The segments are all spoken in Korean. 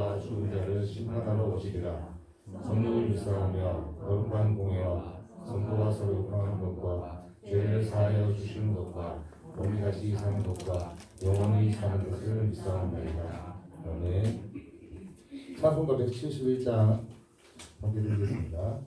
나와 죽은 자를 심판하러 오시리라. 성령을 유사하며 거룩한 공회와 성도가 서로 구하는 것과 죄를 사하여 주시는 것과 몸이 다시 사는 것과 영원히 사는 것을 믿사옵나이다. 아멘 찬송가 171장 번개드리겠습니다.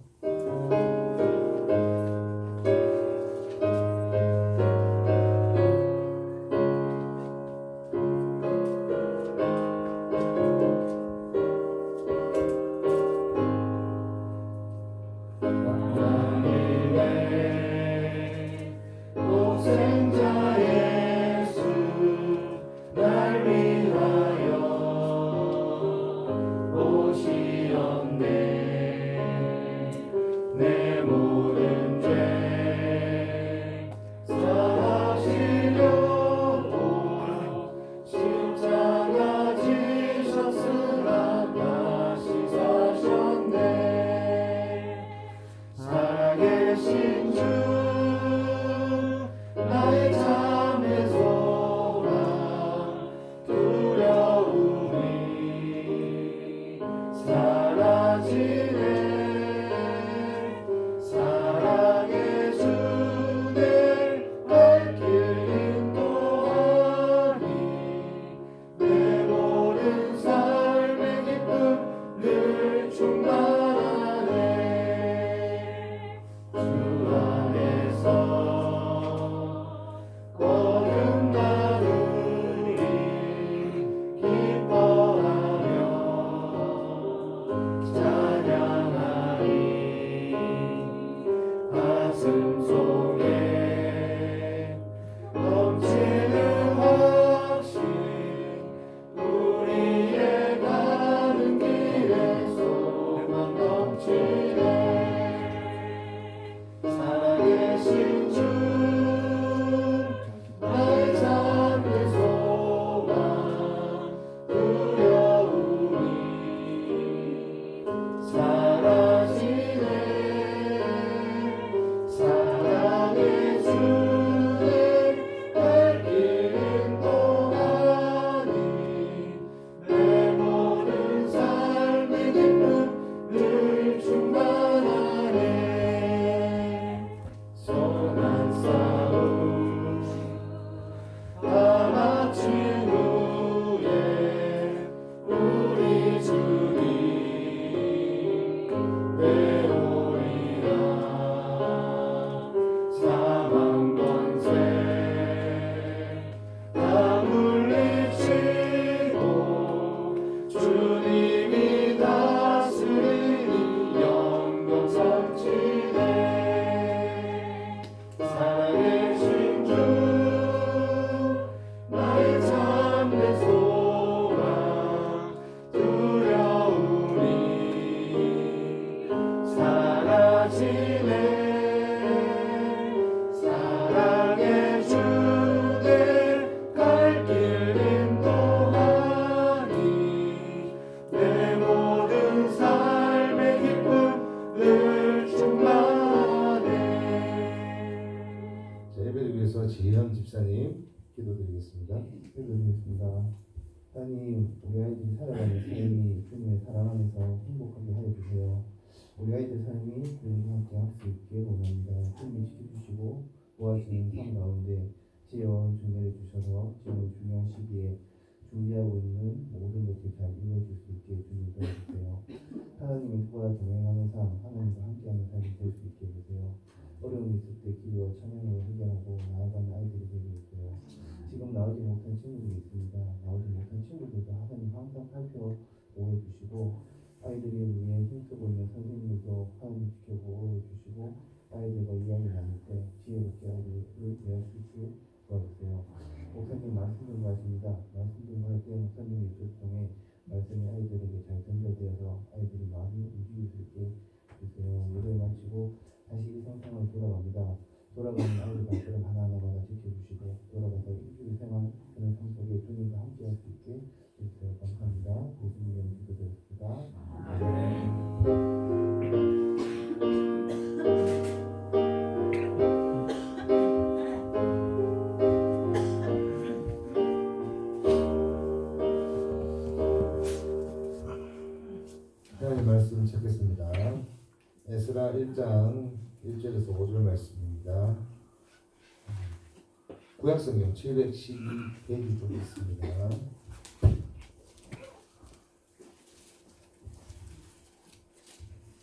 준비하고 있는 모든 것을 잘 이루어질 수 있게 주님 도와주세요. 하나님의 그와 동행하는 삶, 하나님과 함께하는 삶이 될 수 있게 해주세요. 어려움이 있을 때 기도와 찬양으로 해결하고 나아가는 아이들이 되게 해주세요. 지금 나오지 못한 친구들이 있습니다. 나오지 못한 친구들도 하고 구약성경 712페이지 쪽에 있습니다.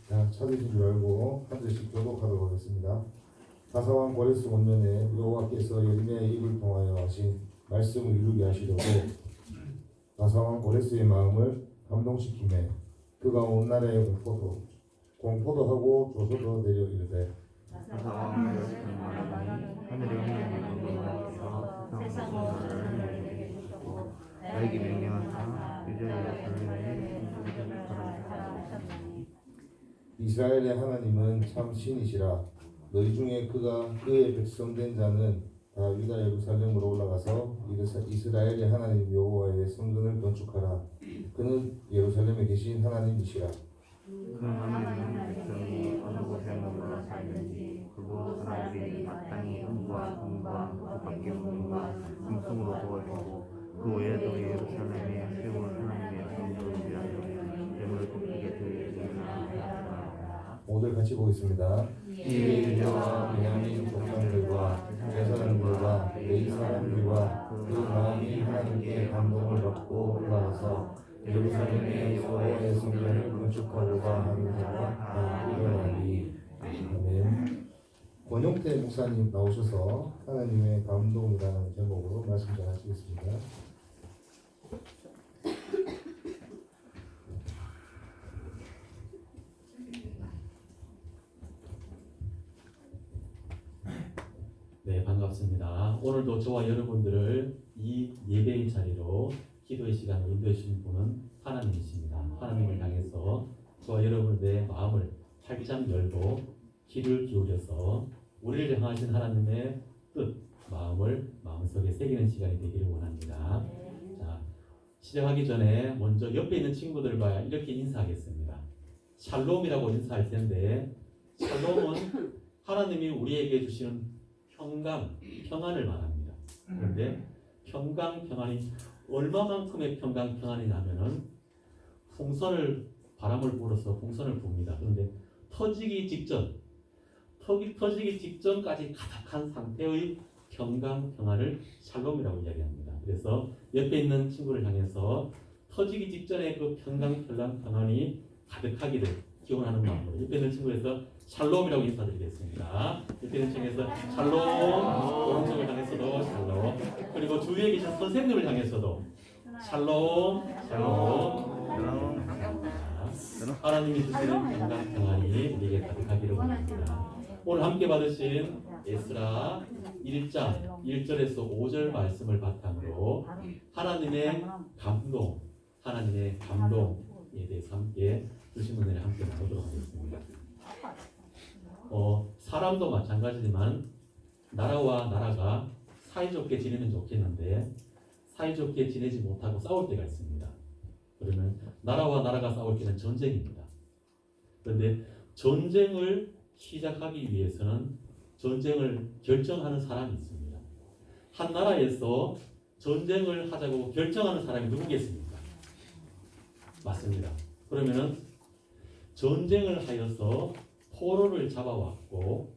자, 찾으신 줄 알고 한 절씩 교독하도록 하겠습니다. 다사왕 고레스 원년에 여호와께서 예레미야의 입을 통하여 하신 말씀을 이루게 하시려고 다사왕 고레스의 마음을 감동시키매 그가 온 나라에 공포도 공포도 하고 조소도 내려 이르되 하늘의 영광을 세상으로 나를 주셨고 나에게 명령하사 유대의 전례에 이스라엘의 하나님은 참 신이시라. 너희 중에 그가 그의 백성 된 자는 다 유다 예루살렘으로 올라가서 이스라엘의 하나님 여호와의 성전을 건축하라. 그는 예루살렘에 계신 하나님이시라 그 하나님의 백성이 어느 곳에 머물러 살든지 그곳 사람들이 마땅히 은과 금과 그밖에 물과 금통으로 도와주고 그 외에도 예루살렘에 세울 하나님의 성전을 위하여 재물을 굽게 드리리라 5절 같이 보겠습니다. 이에 유대와 베냐민 족장들과 제사장들과 레위 사람들과 그 마음이 하나님께 감동을 받고 올라가서 예루살렘의 여호와의 성전을 건축하고자 하는 자가 다 일어나니 아멘. 권용태 목사님 나오셔서 하나님의 감동이라는 제목으로 말씀 전하시겠습니다. 네, 반갑습니다. 오늘도 저와 여러분들을 이 예배의 자리로 기도의 시간을 인도해 주신 분은 하나님이십니다. 하나님을 향해서 저와 여러분들의 마음을 활짝 열고 귀를 기울여서 우리를 향하신 하나님의 뜻, 마음을 마음속에 새기는 시간이 되기를 원합니다. 자, 시작하기 전에 먼저 옆에 있는 친구들과 이렇게 인사하겠습니다. 샬롬이라고 인사할 텐데 샬롬은 하나님이 우리에게 주시는 평강, 평안을 말합니다. 그런데 평강, 평안이 얼마만큼의 평강, 평안이냐면은 풍선을 바람을 불어서 풍선을 붑니다. 그런데 터지기 직전, 터기 터지기 직전까지 가득한 상태의 평강, 평안을 샬롬이라고 이야기합니다. 그래서 옆에 있는 친구를 향해서 터지기 직전에 그 평강, 평강, 평안이 가득하기를 기원하는 마음으로 옆에 있는 친구에서 샬롬이라고 인사드리겠습니다. 옆에 있는 친구에서 샬롬, 오른쪽을 향해서도 샬롬, 주 위에 계신 선생님을 향해서도 샬롬, 샬롬. 자, 하나님이 주시는 평강 평안이 우리에게 가득하기를 원합니다. 오늘 함께 받으신 에스라 1장 1절에서 5절 말씀을 바탕으로 하나님의 감동, 하나님의 감동에 대해서 함께 주신 은혜를 함께 나누도록 하겠습니다. 어, 사람도 마찬가지지만 나라와 나라가 사이좋게 지내면 좋겠는데 사이좋게 지내지 못하고 싸울 때가 있습니다. 그러면 나라와 나라가 싸울 때는 전쟁입니다. 그런데 전쟁을 시작하기 위해서는 전쟁을 결정하는 사람이 있습니다. 한 나라에서 전쟁을 하자고 결정하는 사람이 누구겠습니까? 맞습니다. 그러면은 전쟁을 하여서 포로를 잡아왔고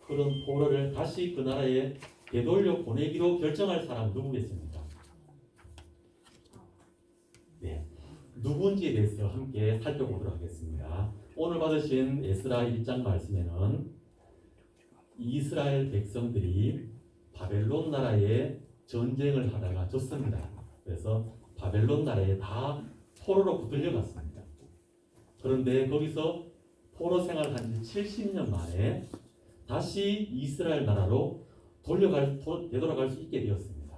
그런 포로를 다시 그 나라에 되돌려 보내기로 결정할 사람은 누구겠습니까? 네, 누군지에 대해서 함께 살펴보도록 하겠습니다. 오늘 받으신 에스라 1장 말씀에는 이스라엘 백성들이 바벨론 나라에 전쟁을 하다가 졌습니다. 그래서 바벨론 나라에 다 포로로 붙들려 갔습니다. 그런데 거기서 포로 생활한 지 70년 만에 다시 이스라엘 나라로 돌려갈 도- 되돌아갈 수 있게 되었습니다.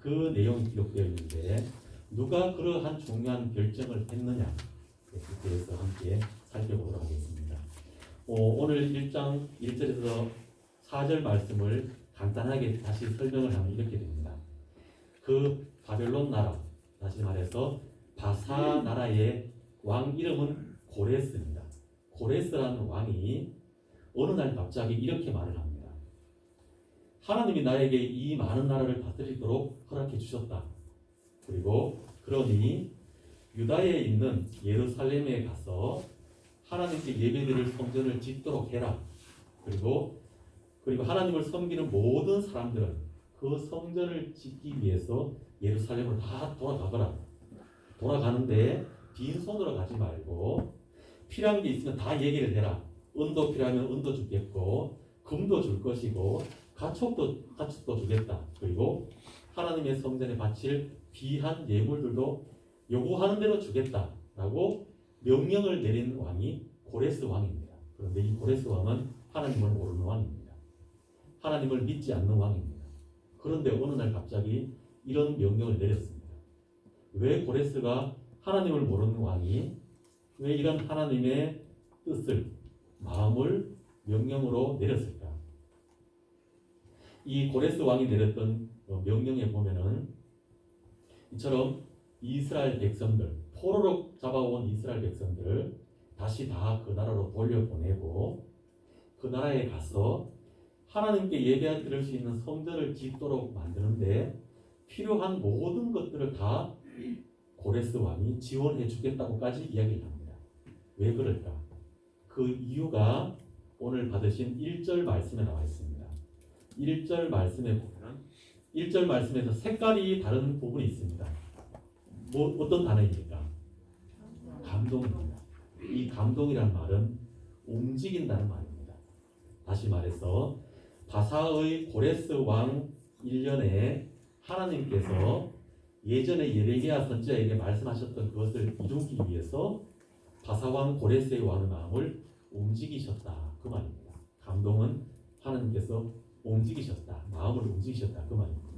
그 내용이 기록되어 있는데 누가 그러한 중요한 결정을 했느냐 에 대해서 함께 살펴보도록 하겠습니다. 어, 오늘 1장 1절에서 4절 말씀을 간단하게 다시 설명을 하면 이렇게 됩니다. 그 바벨론 나라 다시 말해서 바사 나라의 왕 이름은 고레스입니다. 고레스라는 왕이 어느 날 갑자기 이렇게 말을 합니다. 하나님이 나에게 이 많은 나라를 다스리도록 허락해 주셨다. 그리고 그러니 유다에 있는 예루살렘에 가서 하나님께 예배드릴 성전을 짓도록 해라. 그리고 그리고 하나님을 섬기는 모든 사람들은 그 성전을 짓기 위해서 예루살렘으로 다 돌아가거라. 돌아가는데 빈손으로 가지 말고 필요한 게 있으면 다 얘기를 해라. 은도 필요하면 은도 주겠고 금도 줄 것이고 가축도 가축도 주겠다. 그리고 하나님의 성전에 바칠 귀한 예물들도 요구하는 대로 주겠다라고 명령을 내린 왕이 고레스 왕입니다. 그런데 이 고레스 왕은 하나님을 모르는 왕입니다. 하나님을 믿지 않는 왕입니다. 그런데 어느 날 갑자기 이런 명령을 내렸습니다. 왜 고레스가 하나님을 모르는 왕이 왜 이런 하나님의 뜻을 마음을 명령으로 내렸을까? 이 고레스 왕이 내렸던 어, 명령에 보면은 이처럼 이스라엘 백성들 포로로 잡아온 이스라엘 백성들을 다시 다 그 나라로 돌려보내고 그 나라에 가서 하나님께 예배 드릴 수 있는 성전을 짓도록 만드는데 필요한 모든 것들을 다 고레스 왕이 지원해 주겠다고까지 이야기를 합니다. 왜 그럴까? 그 이유가 오늘 받으신 1절 말씀에 나와 있습니다. 1절 말씀에 보면 1절 말씀에서 색깔이 다른 부분이 있습니다. 뭐 어떤 단어입니까? 감동입니다. 이 감동이란 말은 움직인다는 말입니다. 다시 말해서 바사의 고레스 왕 1년에 하나님께서 예전에 예레미야 선지자에게 말씀하셨던 그것을 이루기 위해서 바사왕 고레스의 왕의 마음을 움직이셨다 그 말입니다. 감동은 하나님께서 움직이셨다 마음을 움직이셨다 그 말입니다.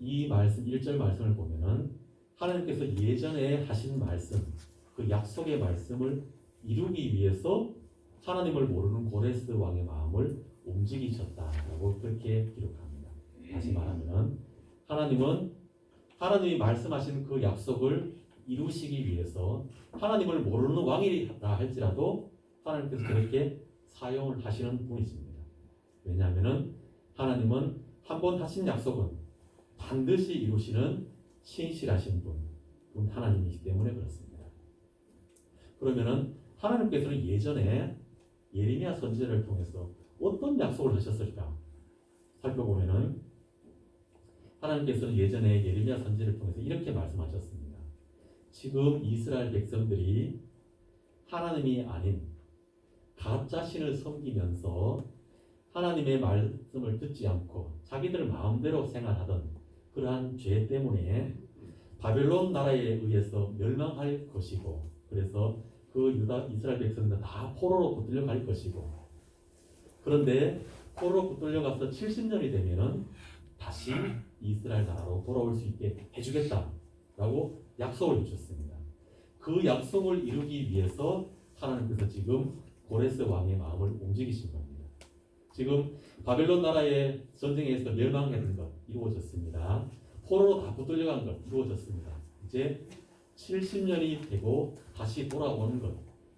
이 말씀 1절 말씀을 보면은 하나님께서 예전에 하신 말씀 그 약속의 말씀을 이루기 위해서 하나님을 모르는 고레스 왕의 마음을 움직이셨다라고 그렇게 기록합니다. 다시 말하면 하나님은 하나님이 말씀하신 그 약속을 이루시기 위해서 하나님을 모르는 왕이라 할지라도 하나님께서 그렇게 사용을 하시는 분이십니다. 왜냐하면 하나님은 한 번 하신 약속은 반드시 이루시는 신실하신 분, 분 하나님이기 때문에 그렇습니다. 그러면은 하나님께서는 예전에 예레미야 선지자를 통해서 어떤 약속을 하셨을까 살펴보면은 하나님께서는 예전에 예레미야 선지를 통해서 이렇게 말씀하셨습니다. 지금 이스라엘 백성들이 하나님이 아닌 가짜 신을 섬기면서 하나님의 말씀을 듣지 않고 자기들 마음대로 생활하던 그러한 죄 때문에 바벨론 나라에 의해서 멸망할 것이고 그래서 그 유다 이스라엘 백성들 다 포로로 붙들려 갈 것이고 그런데 포로로 붙들려 가서 70년이 되면은 다시 이스라엘 나라로 돌아올 수 있게 해주겠다라고 약속을 주셨습니다. 그 약속을 이루기 위해서 하나님께서 지금 고레스 왕의 마음을 움직이신 겁니다. 지금 바벨론 나라의 전쟁에서 멸망했던 것 이루어졌습니다. 포로로 다 붙들려간 것 이루어졌습니다. 이제 70년이 되고 다시 돌아오는 것,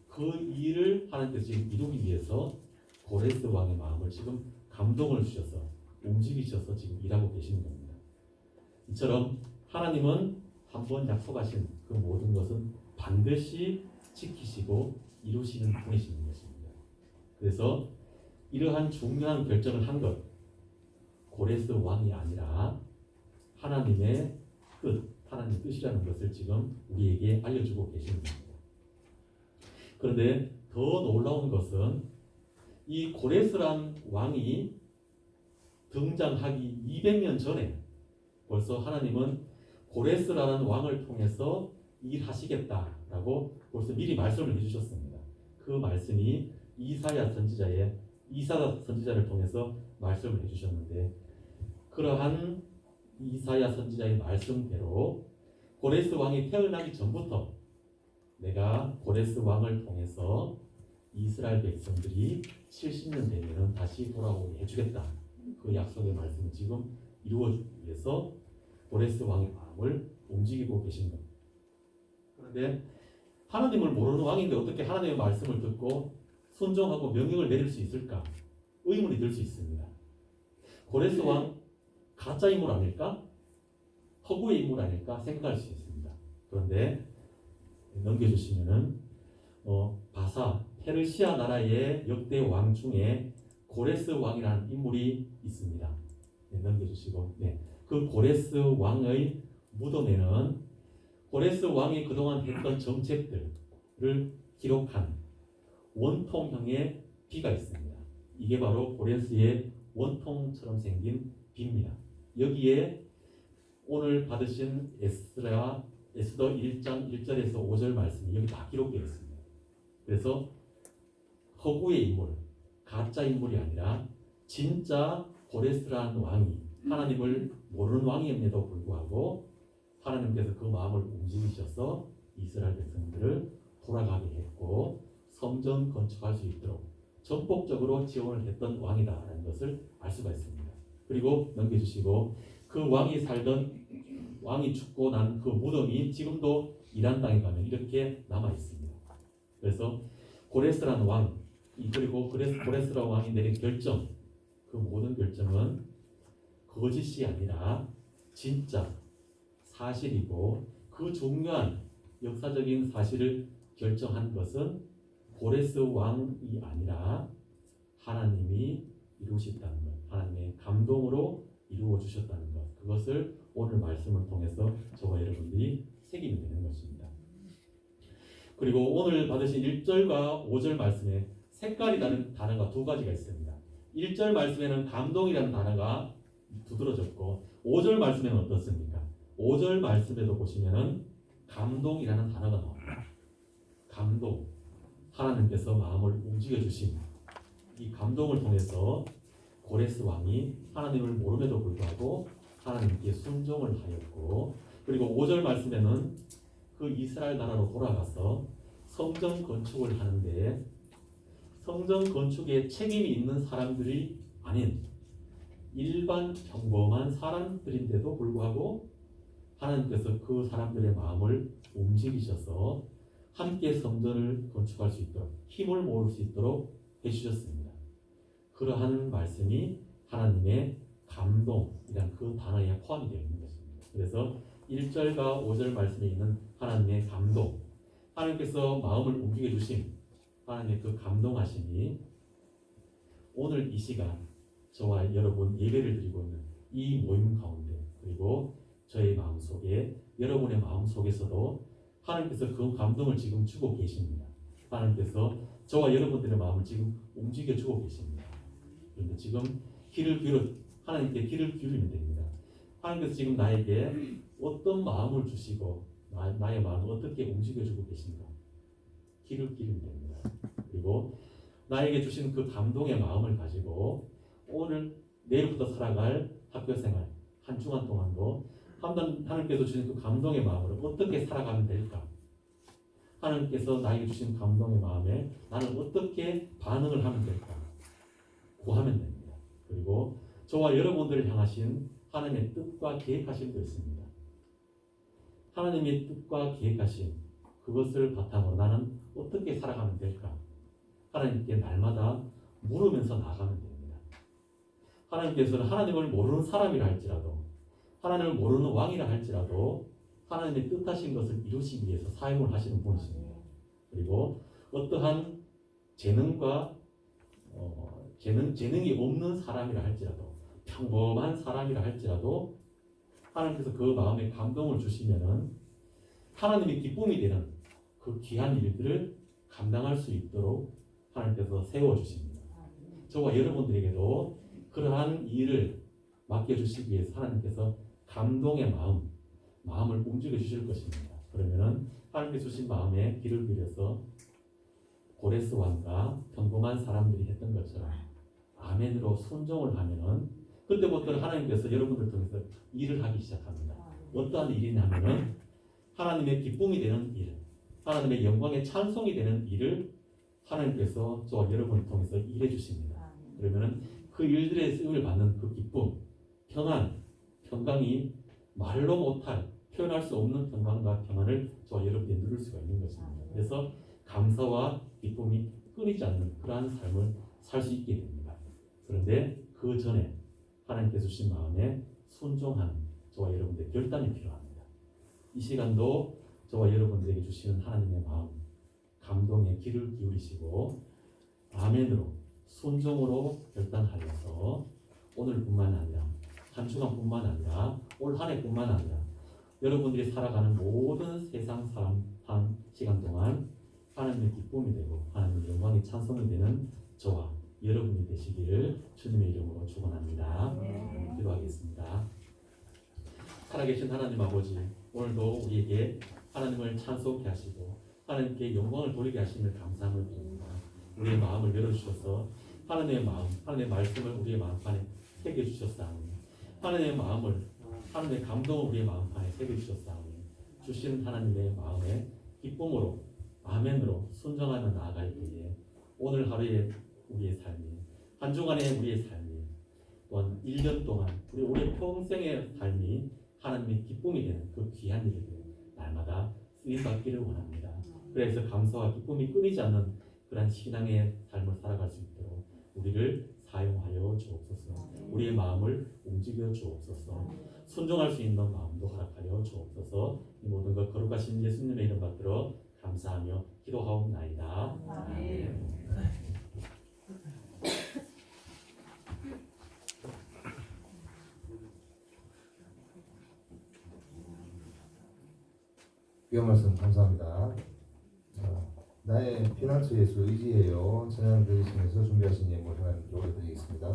그 일을 하나님께서 지금 이루기 위해서 고레스 왕의 마음을 지금 감동을 주셔서 움직이셔서 지금 일하고 계시는 겁니다. 이처럼 하나님은 한번 약속하신 그 모든 것은 반드시 지키시고 이루시는 분이시는 것입니다. 그래서 이러한 중요한 결정을 한 것, 고레스 왕이 아니라 하나님의 뜻, 하나님의 뜻이라는 것을 지금 우리에게 알려주고 계시는 겁니다. 그런데 더 놀라운 것은 이 고레스란 왕이 등장하기 200년 전에 벌써 하나님은 고레스라는 왕을 통해서 일하시겠다라고 벌써 미리 말씀을 해주셨습니다. 그 말씀이 이사야 선지자의 이사야 선지자를 통해서 말씀을 해주셨는데 그러한 이사야 선지자의 말씀대로 고레스 왕이 태어나기 전부터 내가 고레스 왕을 통해서 이스라엘 백성들이 70년 되면 다시 돌아오게 해주겠다. 그 약속의 말씀을 지금 이루어주기 위해서 고레스 왕의 마음을 움직이고 계신 겁니다. 그런데 하나님을 모르는 왕인데 어떻게 하나님의 말씀을 듣고 순종하고 명령을 내릴 수 있을까? 의문이 들 수 있습니다. 고레스 왕 가짜 인물 아닐까? 허구의 인물 아닐까 생각할 수 있습니다. 그런데 넘겨주시면은 어, 바사 페르시아 나라의 역대 왕 중에 고레스 왕이라는 인물이 있습니다. 네, 넘겨주시고 네, 그 고레스 왕의 무덤에는 고레스 왕이 그동안 했던 정책들을 기록한 원통형의 비가 있습니다. 이게 바로 고레스의 원통처럼 생긴 비입니다. 여기에 오늘 받으신 에스라 에스더 1장 1절에서 5절 말씀이 여기 다 기록되어 있습니다. 그래서 허구의 인물, 가짜 인물이 아니라 진짜 고레스라는 왕이 하나님을 모르는 왕임에도 불구하고 하나님께서 그 마음을 움직이셔서 이스라엘 백성들을 돌아가게 했고 성전 건축할 수 있도록 전폭적으로 지원을 했던 왕이다라는 것을 알 수가 있습니다. 그리고 넘겨주시고 그 왕이 살던 왕이 죽고 난 그 무덤이 지금도 이란 땅에 가면 이렇게 남아 있습니다. 그래서 고레스라는 왕 이- 그리고 고레스, 고레스라는 왕이 내린 결정 그 모든 결정은 거짓이 아니라 진짜 사실이고 그 중요한 역사적인 사실을 결정한 것은 고레스 왕이 아니라 하나님이 이루셨다는 것, 하나님의 감동으로 이루어 주셨다는 것, 그것을 오늘 말씀을 통해서 저와 여러분들이 새기면 되는 것입니다. 그리고 오늘 받으신 1절과 5절 말씀에 색깔이 다른 단어가 두 가지가 있습니다. 1절 말씀에는 감동이라는 단어가 두드러졌고 5절 말씀에는 어떻습니까? 5절 말씀에도 보시면은 감동이라는 단어가 나옵니다. 감동. 하나님께서 마음을 움직여 주신 이 감동을 통해서 고레스 왕이 하나님을 모름에도 불구하고 하나님께 순종을 하였고 그리고 5절 말씀에는 그 이스라엘 나라로 돌아가서 성전 건축을 하는데 성전 건축에 책임이 있는 사람들이 아닌 일반 평범한 사람들인데도 불구하고 하나님께서 그 사람들의 마음을 움직이셔서 함께 성전을 건축할 수 있도록 힘을 모을 수 있도록 해주셨습니다. 그러한 말씀이 하나님의 감동이란 그 단어에 포함이 되어 있는 것입니다. 그래서 1절과 5절 말씀에 있는 하나님의 감동, 하나님께서 마음을 움직여 주신 하나님의 그 감동하심이 오늘 이 시간 저와 여러분 예배를 드리고 있는 이 모임 가운데 그리고 저의 마음 속에 여러분의 마음 속에서도 하나님께서 그 감동을 지금 주고 계십니다. 하나님께서 저와 여러분들의 마음을 지금 움직여 주고 계십니다. 그런데 지금 귀를 기울여 하나님께 귀를 기울이면 됩니다. 하나님께서 지금 나에게 어떤 마음을 주시고 나, 나의 마음을 어떻게 움직여 주고 계신가? 귀를 기울이면 됩니다. 그리고 나에게 주신 그 감동의 마음을 가지고 오늘 내일부터 살아갈 학교 생활 한 주간 동안도 하나님- 하나님께서 주신 그 감동의 마음으로 어떻게 살아가면 될까? 하나님께서 나에게 주신 감동의 마음에 나는 어떻게 반응을 하면 될까? 구하면 됩니다. 그리고 저와 여러분들을 향하신 하나님의 뜻과 계획하심도 있습니다. 하나님의 뜻과 계획하심 그것을 바탕으로 나는 어떻게 살아가면 될까? 하나님께 날마다 물으면서 나가면 됩니다. 하나님께서는 하나님을 모르는 사람이라 할지라도 하나님을 모르는 왕이라 할지라도 하나님의 뜻하신 것을 이루시기 위해서 사용을 하시는 분이십니다. 그리고 어떠한 재능과 어, 재능 재능이 없는 사람이라 할지라도 평범한 사람이라 할지라도 하나님께서 그 마음에 감동을 주시면은 하나님의 기쁨이 되는 그 귀한 일들을 감당할 수 있도록 하나님께서 세워 주십니다. 저와 여러분들에게도 그러한 일을 맡겨 주시기 위해서 하나님께서 감동의 마음, 마음을 움직여 주실 것입니다. 그러면은 하나님께 주신 마음에 귀를 기울여서 고레스 왕과 평범한 사람들이 했던 것처럼 아멘으로 순종을 하면은 그때부터 하나님께서 여러분들 통해서 일을 하기 시작합니다. 어떠한 일이냐면은 하나님의 기쁨이 되는 일, 하나님의 영광의 찬송이 되는 일을 하나님께서 저와 여러분을 통해서 일해 주십니다. 그러면은 그 일들의 쓰임을 받는 그 기쁨, 평안, 평강이 말로 못할 표현할 수 없는 평안과 평안을 저와 여러분이 누릴 수가 있는 것입니다. 그래서 감사와 기쁨이 끊이지 않는 그러한 삶을 살 수 있게 됩니다. 그런데 그 전에 하나님께서 주신 마음에 순종하는 저와 여러분들의 결단이 필요합니다. 이 시간도 저와 여러분들에게 주시는 하나님의 마음, 감동에 귀를 기울이시고 아멘으로 순종으로 결단하여서 오늘뿐만 아니라 한 주간뿐만 아니라 올 한 해뿐만 아니라 여러분들이 살아가는 모든 세상 사람 한 시간 동안 하나님의 기쁨이 되고 하나님의 영광이 찬송이 되는 저와 여러분이 되시기를 주님의 이름으로 축원합니다. 기도하겠습니다. 살아계신 하나님 아버지 오늘도 우리에게 하나님을 찬송케 하시고 하나님께 영광을 돌리게 하심을 감사함을 드립니다. 우리의 마음을 열어주셔서 하나님의 마음, 하나님의 말씀을 우리의 마음판에 새겨주셨사오니 하나님의 마음을 하나님의 감동을 우리의 마음판에 새겨 주셨사오니 주신 하나님의 마음에 기쁨으로 아멘으로 순정하며 나아갈 때에 오늘 하루의 우리의 삶이 한 주간의 우리의 삶이 또한 1년 동안 우리 우리 평생의 삶이 하나님의 기쁨이 되는 그 귀한 일들 날마다 쓰임 받기를 원합니다. 그래서 감사와 기쁨이 끊이지 않는 그러한 신앙의 삶을 살아갈 수 있도록 우리를 사용하여 주옵소서. 우리의 마음을 움직여 주옵소서. 순종할 수 있는 마음도 허락하여 주옵소서. 이 모든 것 거룩하신 예수님의 이름 받들어 감사하며 기도하옵나이다. 아멘. 귀한 말씀 감사합니다. 어, 나의 피난처 예수 의지해요. 찬양 들으시면서 준비하신 예물 하나님께 올려드리겠습니다.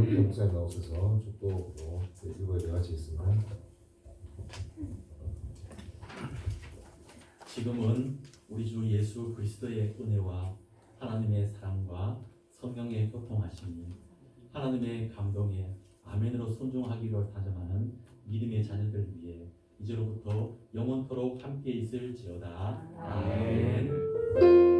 권영기 목사님 나오셔서 축복으로 일부에 마치겠습니다. 지금은 우리 주 예수 그리스도의 은혜와 하나님의 사랑과 성령의 교통하심이 하나님의 감동에 아멘으로 순종하기로 다짐하는 믿음의 자녀들 위해 이제로부터 영원토록 함께 있을지어다. 아멘.